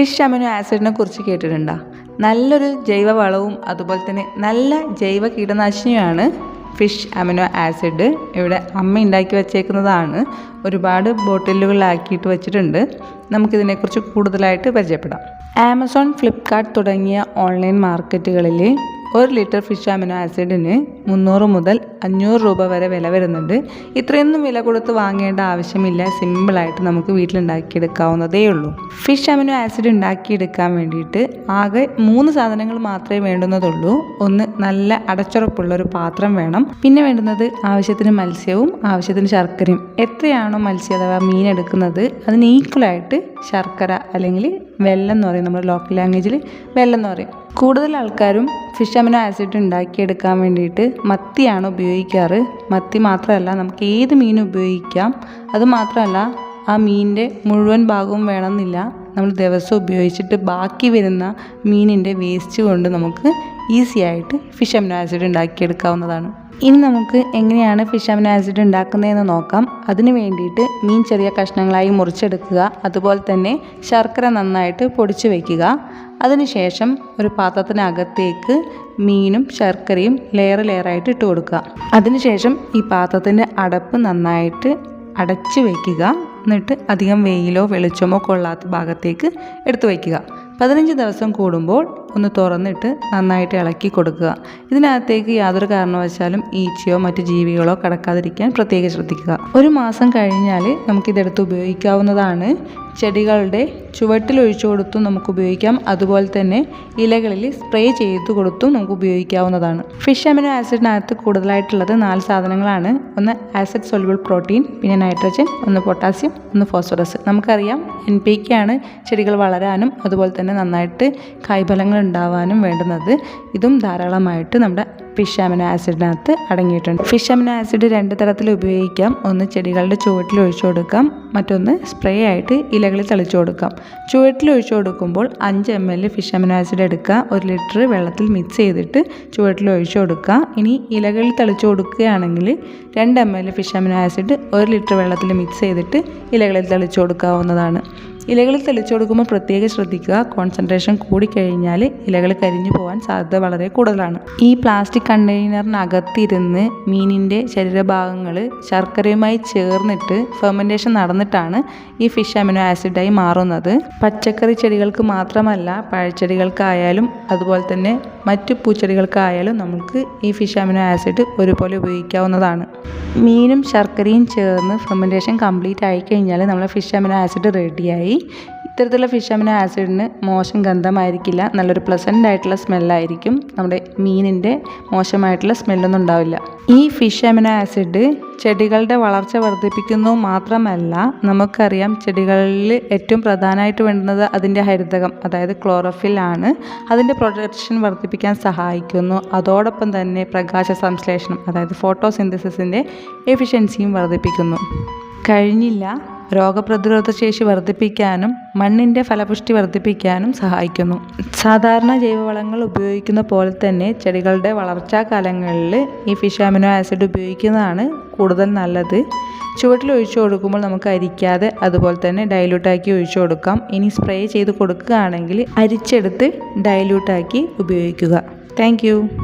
Fish amino ആസിഡിനെ കുറിച്ച് കേട്ടിട്ടുണ്ടോ? നല്ലൊരു ജൈവ വളവും അതുപോലെ തന്നെ നല്ല ജൈവ കീടനാശിനിയുമാണ് ഫിഷ് അമിനോ ആസിഡ്. ഇവിടെ അമ്മ ഉണ്ടാക്കി വച്ചേക്കുന്നതാണ്. ഒരുപാട് ബോട്ടിലുകളിലാക്കിയിട്ട് വെച്ചിട്ടുണ്ട്. നമുക്കിതിനെക്കുറിച്ച് കൂടുതലായിട്ട് പരിചയപ്പെടാം. ആമസോൺ ഫ്ലിപ്കാർട്ട് തുടങ്ങിയ ഓൺലൈൻ മാർക്കറ്റുകളിൽ ഒരു ലിറ്റർ ഫിഷ് അമിനോ ആസിഡിന് മുന്നൂറ് മുതൽ അഞ്ഞൂറ് രൂപ വരെ വില വരുന്നുണ്ട്. ഇത്രയൊന്നും വില കൊടുത്ത് വാങ്ങേണ്ട ആവശ്യമില്ല. സിമ്പിളായിട്ട് നമുക്ക് വീട്ടിലുണ്ടാക്കിയെടുക്കാവുന്നതേ ഉള്ളൂ. ഫിഷ് അമിനോ ആസിഡ് ഉണ്ടാക്കിയെടുക്കാൻ വേണ്ടിയിട്ട് ആകെ മൂന്ന് സാധനങ്ങൾ മാത്രമേ വേണ്ടുന്നതുള്ളൂ. ഒന്ന് നല്ല അടച്ചുറപ്പുള്ള ഒരു പാത്രം വേണം. പിന്നെ വേണ്ടുന്നത് ആവശ്യത്തിന് മത്സ്യവും ആവശ്യത്തിന് ശർക്കരയും. എത്രയാണോ മത്സ്യം അഥവാ മീൻ എടുക്കുന്നത് അതിന് ഈക്വലായിട്ട് ശർക്കര അല്ലെങ്കിൽ വെള്ളം എന്ന് പറയും നമ്മുടെ ലോക്കൽ ലാംഗ്വേജിൽ വെള്ളം എന്ന് പറയും. കൂടുതൽ ആൾക്കാരും ഫിഷ് അമിനോ ആസിഡ് ഉണ്ടാക്കിയെടുക്കാൻ വേണ്ടിയിട്ട് മത്തിയാണ് ഉപയോഗിക്കാറ്. മത്തി മാത്രമല്ല നമുക്ക് ഏത് മീനും ഉപയോഗിക്കാം. അത് മാത്രമല്ല ആ മീനിന്റെ മുഴുവൻ ഭാഗവും വേണമെന്നില്ല. നമ്മൾ ദിവസം ഉപയോഗിച്ചിട്ട് ബാക്കി വരുന്ന മീനിന്റെ വേസ്റ്റ് കൊണ്ട് നമുക്ക് ഈസി ആയിട്ട് ഫിഷ് അമിനോ ആസിഡ് ഉണ്ടാക്കിയെടുക്കാവുന്നതാണ്. ഇനി നമുക്ക് എങ്ങനെയാണ് ഫിഷ് അമിനോ ആസിഡ് ഉണ്ടാക്കുന്നതെന്ന് നോക്കാം. അതിന് വേണ്ടിയിട്ട് മീൻ ചെറിയ കഷ്ണങ്ങളായി മുറിച്ചെടുക്കുക. അതുപോലെ തന്നെ ശർക്കര നന്നായിട്ട് പൊടിച്ചു വയ്ക്കുക അതിനുശേഷം ഒരു പാത്രത്തിനകത്തേക്ക് മീനും ശർക്കരയും ലെയർ ലെയറായിട്ട് ഇട്ട് കൊടുക്കുക. അതിനുശേഷം ഈ പാത്രത്തിന്റെ അടപ്പ് നന്നായിട്ട് അടച്ചു വയ്ക്കുക എന്നിട്ട് അധികം വെയിലോ വെളിച്ചമോ കൊള്ളാത്ത ഭാഗത്തേക്ക് എടുത്തു വയ്ക്കുക പതിനഞ്ച് ദിവസം കൂടുമ്പോൾ ഒന്ന് തുറന്നിട്ട് നന്നായിട്ട് ഇളക്കി കൊടുക്കുക. ഇതിനകത്തേക്ക് യാതൊരു കാരണവശാലും ഈച്ചയോ മറ്റു ജീവികളോ കടക്കാതിരിക്കാൻ പ്രത്യേകം ശ്രദ്ധിക്കുക. ഒരു മാസം കഴിഞ്ഞാൽ നമുക്കിതെടുത്ത് ഉപയോഗിക്കാവുന്നതാണ്. ചെടികളുടെ ചുവട്ടിൽ ഒഴിച്ചു കൊടുത്തും നമുക്ക് ഉപയോഗിക്കാം. അതുപോലെ തന്നെ ഇലകളിൽ സ്പ്രേ ചെയ്ത് കൊടുത്തും നമുക്ക് ഉപയോഗിക്കാവുന്നതാണ്. ഫിഷ് അമിനോ ആസിഡിനകത്ത് കൂടുതലായിട്ടുള്ളത് നാല് സാധനങ്ങളാണ്. ഒന്ന് ആസിഡ് സൊലുബിൾ പ്രോട്ടീൻ പിന്നെ നൈട്രജൻ ഒന്ന് പൊട്ടാസ്യം ഒന്ന് ഫോസ്ഫറസ് നമുക്കറിയാം എൻ പി കെ ആണ് ചെടികൾ വളരാനും അതുപോലെ തന്നെ നന്നായിട്ട് കായ്ഫലങ്ങൾ ഉണ്ടാവാനും വേണ്ടുന്നത്. ഇതും ധാരാളമായിട്ട് നമ്മുടെ ഫിഷ് അമിനോ ആസിഡിനകത്ത് അടങ്ങിയിട്ടുണ്ട്. ഫിഷ് അമിനോ ആസിഡ് രണ്ട് തരത്തിൽ ഉപയോഗിക്കാം. ഒന്ന് ചെടികളുടെ ചുവട്ടിൽ ഒഴിച്ചു കൊടുക്കാം. മറ്റൊന്ന് സ്പ്രേ ആയിട്ട് ഇലകളിൽ തളിച്ചു കൊടുക്കാം. ചുവട്ടിൽ ഒഴിച്ചു കൊടുക്കുമ്പോൾ അഞ്ച് M L fish amino acid എടുക്കുക. ഒരു ലിറ്റർ വെള്ളത്തിൽ മിക്സ് ചെയ്തിട്ട് ചുവട്ടിൽ ഒഴിച്ചു കൊടുക്കുക. ഇനി ഇലകളിൽ തളിച്ചു കൊടുക്കുകയാണെങ്കിൽ രണ്ട് M L fish amino acid ഒരു ലിറ്റർ വെള്ളത്തിൽ മിക്സ് ചെയ്തിട്ട് ഇലകളിൽ തളിച്ചു കൊടുക്കാവുന്നതാണ്. ഇലകളിൽ തെളിച്ചു കൊടുക്കുമ്പോൾ പ്രത്യേകം ശ്രദ്ധിക്കുക. കോൺസെൻട്രേഷൻ കൂടിക്കഴിഞ്ഞാൽ ഇലകൾ കരിഞ്ഞു പോകാൻ സാധ്യത വളരെ കൂടുതലാണ്. ഈ പ്ലാസ്റ്റിക് കണ്ടെയ്നറിനകത്തിരുന്ന് മീനിന്റെ ശരീരഭാഗങ്ങൾ ശർക്കരയുമായി ചേർന്നിട്ട് ഫെർമെന്റേഷൻ നടന്നിട്ടാണ് ഈ ഫിഷ് അമിനോ ആസിഡായി മാറുന്നത്. പച്ചക്കറി ചെടികൾക്ക് മാത്രമല്ല പഴച്ചെടികൾക്കായാലും അതുപോലെ തന്നെ മറ്റു പൂച്ചെടികൾക്കായാലും നമുക്ക് ഈ ഫിഷ് അമിനോ ആസിഡ് ഒരുപോലെ ഉപയോഗിക്കാവുന്നതാണ്. മീനും ശർക്കരയും ചേർന്ന് ഫെർമെന്റേഷൻ കംപ്ലീറ്റ് ആയി കഴിഞ്ഞാൽ നമ്മളെ ഫിഷ് അമിനോ ആസിഡ് റെഡിയായി ഇത്തരത്തിലുള്ള ഫിഷ് അമിനോ ആസിഡിന് മോശം ഗന്ധമായിരിക്കില്ല. നല്ലൊരു പ്ലസന്റ് ആയിട്ടുള്ള സ്മെല്ലായിരിക്കും നമ്മുടെ മീനിന്റെ മോശമായിട്ടുള്ള സ്മെല്ലൊന്നും ഉണ്ടാവില്ല. ഈ ഫിഷ് അമിനോ ആസിഡ് ചെടികളുടെ വളർച്ച വർദ്ധിപ്പിക്കുന്നു മാത്രമല്ല നമുക്കറിയാം ചെടികളിൽ ഏറ്റവും പ്രധാനമായിട്ട് വേണ്ടുന്നത് അതിന്റെ ഹരിതകം അതായത് ക്ലോറോഫിൽ ആണ്. അതിന്റെ പ്രൊഡക്ഷൻ വർദ്ധിപ്പിക്കാൻ സഹായിക്കുന്നു. അതോടൊപ്പം തന്നെ പ്രകാശ സംശ്ലേഷണം അതായത് ഫോട്ടോസിന്തസിസിന്റെ എഫിഷ്യൻസിയും വർദ്ധിപ്പിക്കുന്നു. കഴിഞ്ഞില്ല. രോഗപ്രതിരോധ ശേഷി വർദ്ധിപ്പിക്കാനും മണ്ണിന്റെ ഫലപുഷ്ടി വർദ്ധിപ്പിക്കാനും സഹായിക്കുന്നു. സാധാരണ ജൈവവളങ്ങൾ ഉപയോഗിക്കുന്ന പോലെ തന്നെ ചെടികളുടെ വളർച്ചാ കാലങ്ങളിൽ ഈ ഫിഷ് അമിനോ ആസിഡ് ഉപയോഗിക്കുന്നതാണ് കൂടുതൽ നല്ലത്. ചുവട്ടിൽ ഒഴിച്ചു കൊടുക്കുമ്പോൾ നമുക്ക് അരിക്കാതെ അതുപോലെ തന്നെ ഡൈല്യൂട്ടാക്കി ഒഴിച്ചു കൊടുക്കാം. ഇനി സ്പ്രേ ചെയ്ത് കൊടുക്കുകയാണെങ്കിൽ അരിച്ചെടുത്ത് ഡൈല്യൂട്ടാക്കി ഉപയോഗിക്കുക. താങ്ക്